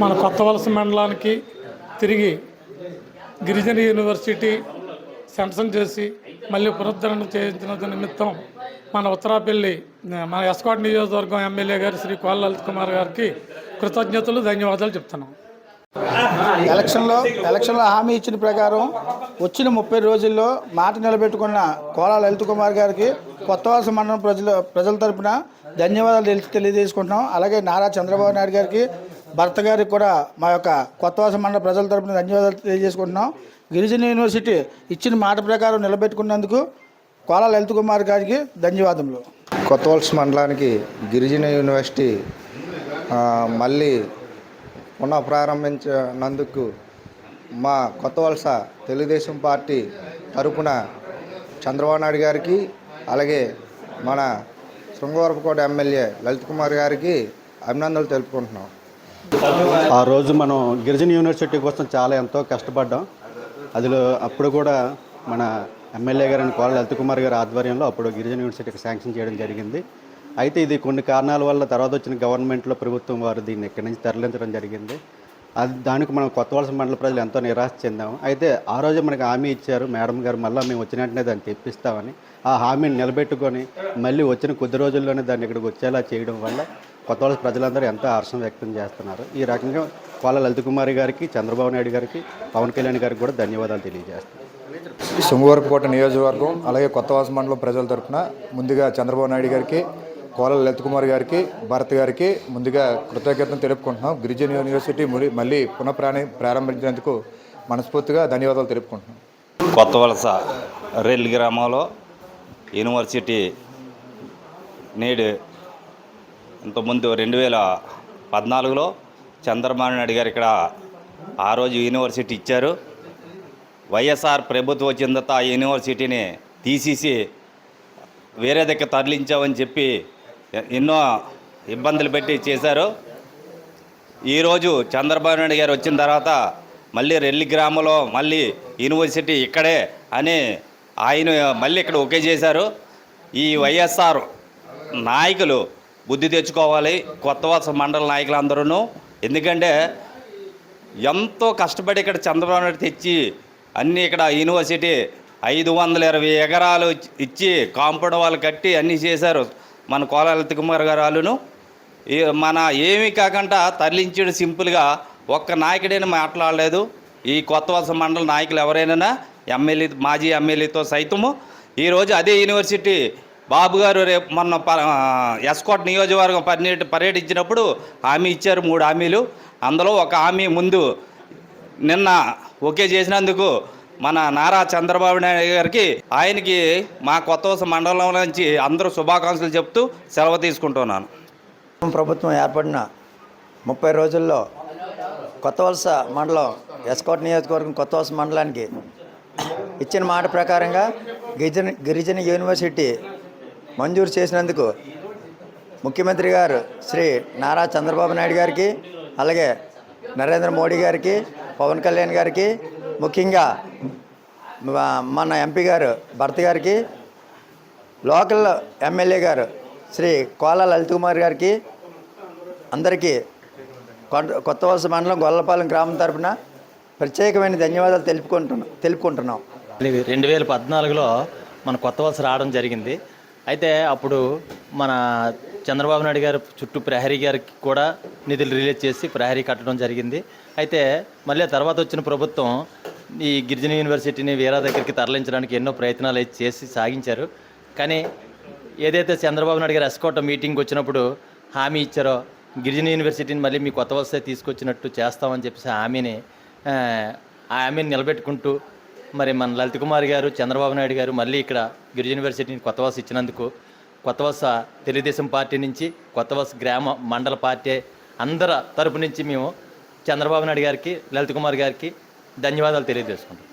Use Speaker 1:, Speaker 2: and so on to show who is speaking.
Speaker 1: మన కొత్త వలస మండలానికి తిరిగి గిరిజన యూనివర్సిటీ సెన్షన్ చేసి మళ్ళీ పునరుద్ధరణ చేయించిన నిమిత్తం మన ఉత్తరాపల్లి మన ఎస్కాట్ నియోజకవర్గం ఎమ్మెల్యే గారు శ్రీ కోళ్ళ లలిత్ కుమార్ గారికి కృతజ్ఞతలు ధన్యవాదాలు చెప్తున్నాం.
Speaker 2: ఎలక్షన్లో ఎలక్షన్లో హామీ ఇచ్చిన ప్రకారం వచ్చిన ముప్పై రోజుల్లో మాట నిలబెట్టుకున్న కోలా లలిత్ కుమార్ గారికి కొత్త వలస మండలం ప్రజల ప్రజల తరపున ధన్యవాదాలు తెలిసి తెలియజేసుకుంటున్నాం. అలాగే నారా చంద్రబాబు నాయుడు గారికి భర్త గారికి కూడా మా యొక్క కొత్తవాస మండల ప్రజల తరపున ధన్యవాదాలు తెలియజేసుకుంటున్నాం. గిరిజన యూనివర్సిటీ ఇచ్చిన మాట ప్రకారం నిలబెట్టుకున్నందుకు కోలా లలిత్ కుమార్ గారికి ధన్యవాదములు.
Speaker 3: కొత్తవలస మండలానికి గిరిజన యూనివర్సిటీ మళ్ళీ పునః ప్రారంభించినందుకు మా కొత్తవలస తెలుగుదేశం పార్టీ తరపున చంద్రబాబు నాయుడు గారికి అలాగే మన శృంగవరపుకోట ఎమ్మెల్యే లలిత్ కుమార్ గారికి అభినందనలు తెలుపుకుంటున్నాం.
Speaker 4: ఆ రోజు మనం గిరిజన యూనివర్సిటీ కోసం చాలా ఎంతో కష్టపడ్డాం. అదిలో అప్పుడు కూడా మన ఎమ్మెల్యే గారిని కోళ్ళ లలిత్ కుమార్ గారి ఆధ్వర్యంలో అప్పుడు గిరిజన యూనివర్సిటీకి శాంక్షన్ చేయడం జరిగింది. అయితే ఇది కొన్ని కారణాల వల్ల తర్వాత వచ్చిన గవర్నమెంట్లో ప్రభుత్వం వారు దీన్ని ఇక్కడి నుంచి తరలించడం జరిగింది. అది దానికి మనం కొత్త వలస మండల ప్రజలు ఎంతో నిరాశ చెందాము. అయితే ఆ రోజు మనకి హామీ ఇచ్చారు. మేడం గారు మళ్ళీ మేము వచ్చిన వెంటనే దాన్ని తెప్పిస్తామని. ఆ హామీని నిలబెట్టుకొని మళ్ళీ వచ్చిన కొద్ది రోజుల్లోనే దాన్ని ఇక్కడికి వచ్చేలా చేయడం వల్ల కొత్త వలస ప్రజలందరూ ఎంతో హర్షం వ్యక్తం చేస్తున్నారు. ఈ రకంగా కోళ్ళ లలిత్ కుమారి గారికి చంద్రబాబు నాయుడు గారికి పవన్ కళ్యాణ్ గారికి కూడా ధన్యవాదాలు తెలియజేస్తాను
Speaker 5: శృంగవరపుకోట నియోజకవర్గం అలాగే కొత్తవాస మండలం ప్రజల తరఫున ముందుగా చంద్రబాబు నాయుడు గారికి కోల లలిత్ కుమార్ గారికి భరత్ గారికి ముందుగా కృతజ్ఞతలు తెలుపుకుంటున్నాం. గిరిజన యూనివర్సిటీ ముడి- మళ్ళీ పునఃప్రాణి ప్రారంభించినందుకు మనస్ఫూర్తిగా ధన్యవాదాలు తెలుపుకుంటున్నాం.
Speaker 6: కొత్త వలస రెల్ గ్రామంలో యూనివర్సిటీ నేడు ఇంతకుముందు రెండు వేల పద్నాలుగులో చంద్రబాబు నాయుడు గారు ఇక్కడ ఆ రోజు యూనివర్సిటీ ఇచ్చారు. వైఎస్ఆర్ ప్రభుత్వం వచ్చిన తర్వాత ఆ యూనివర్సిటీని తీసేసి వేరే దగ్గర తరలించామని చెప్పి ఎన్నో ఇబ్బందులు పెట్టి చేశారు. ఈరోజు చంద్రబాబు నాయుడు గారు వచ్చిన తర్వాత మళ్ళీ రెల్లి గ్రామంలో మళ్ళీ యూనివర్సిటీ ఇక్కడే అని ఆయన మళ్ళీ ఇక్కడ ఓకే చేశారు. ఈ వైఎస్ఆర్ నాయకులు బుద్ధి తెచ్చుకోవాలి కొత్త వలస మండల నాయకులందరూ ఎందుకంటే ఎంతో కష్టపడి ఇక్కడ చంద్రబాబు నాయుడు తెచ్చి అన్నీ ఇక్కడ యూనివర్సిటీ ఐదు వందల ఇరవై ఎకరాలు ఇచ్చి- కాంపౌండ్ వాళ్ళు కట్టి అన్నీ చేశారు. మన కోలాలతి కుమార్ గారు వాళ్ళును ఈ మన ఏమీ కాకుండా తరలించడం సింపుల్గా ఒక్క నాయకుడైనా మాట్లాడలేదు. ఈ కొత్త వలస మండల నాయకులు ఎవరైనా ఎమ్మెల్యే మాజీ ఎమ్మెల్యేతో సైతము. ఈరోజు అదే యూనివర్సిటీ బాబు గారు రేపు మొన్న ప ఎస్కోట్ నియోజకవర్గం పర్యట పర్యటించినప్పుడు హామీ ఇచ్చారు మూడు హామీలు. అందులో ఒక హామీ ముందు నిన్న ఓకే చేసినందుకు మన నారా చంద్రబాబు నాయుడు గారికి ఆయనకి మా కొత్త మండలం నుంచి అందరూ శుభాకాంక్షలు చెప్తూ సెలవు తీసుకుంటున్నాను.
Speaker 7: ప్రభుత్వం ఏర్పడిన ముప్పై రోజుల్లో కొత్త వలస మండలం ఎస్కోట్ నియోజకవర్గం కొత్త వలస మండలానికి ఇచ్చిన మాట ప్రకారంగా గిరిజన గిరిజన యూనివర్సిటీ మంజూరు చేసినందుకు ముఖ్యమంత్రి గారు శ్రీ నారా చంద్రబాబు నాయుడు గారికి అలాగే నరేంద్ర మోడీ గారికి పవన్ కళ్యాణ్ గారికి ముఖ్యంగా మన ఎంపీ గారు భర్త గారికి లోకల్ ఎమ్మెల్యే గారు శ్రీ కోల లలిత్ కుమార్ గారికి అందరికీ కొత్త- కొత్త వలస మండలం గొల్లపాలెం గ్రామం తరఫున ప్రత్యేకమైన ధన్యవాదాలు తెలుపుకుంటున్నాం తెలుపుకుంటున్నాం.
Speaker 8: రెండు వేల పద్నాలుగులో మన కొత్త వలస రావడం జరిగింది. అయితే అప్పుడు మన చంద్రబాబు నాయుడు గారు చుట్టూ ప్రహరీ గారికి కూడా నిధులు రిలీజ్ చేసి ప్రహరీ కట్టడం జరిగింది. అయితే మళ్ళీ తర్వాత వచ్చిన ప్రభుత్వం ఈ గిరిజన యూనివర్సిటీని వేరే దగ్గరికి తరలించడానికి ఎన్నో ప్రయత్నాలు అయితే చేసి సాగించారు. కానీ ఏదైతే చంద్రబాబు నాయుడు గారు ఎస్కోట మీటింగ్కి వచ్చినప్పుడు హామీ ఇచ్చారో గిరిజన యూనివర్సిటీని మళ్ళీ మీ కొత్త వలస తీసుకొచ్చినట్టు చేస్తామని చెప్పేసి హామీని ఆ, ఆ హామీని నిలబెట్టుకుంటూ మరి మన లలిత్ కుమార్ గారు చంద్రబాబు నాయుడు గారు మళ్ళీ ఇక్కడ గిరిజన యూనివర్సిటీని కొత్త వలస ఇచ్చినందుకు కొత్త వలస తెలుగుదేశం పార్టీ నుంచి కొత్త వలస గ్రామ మండల పార్టీ అందరి తరపు నుంచి మేము చంద్రబాబు నాయుడు గారికి లలిత్ కుమార్ గారికి ధన్యవాదాలు తెలియజేసుకుంటాం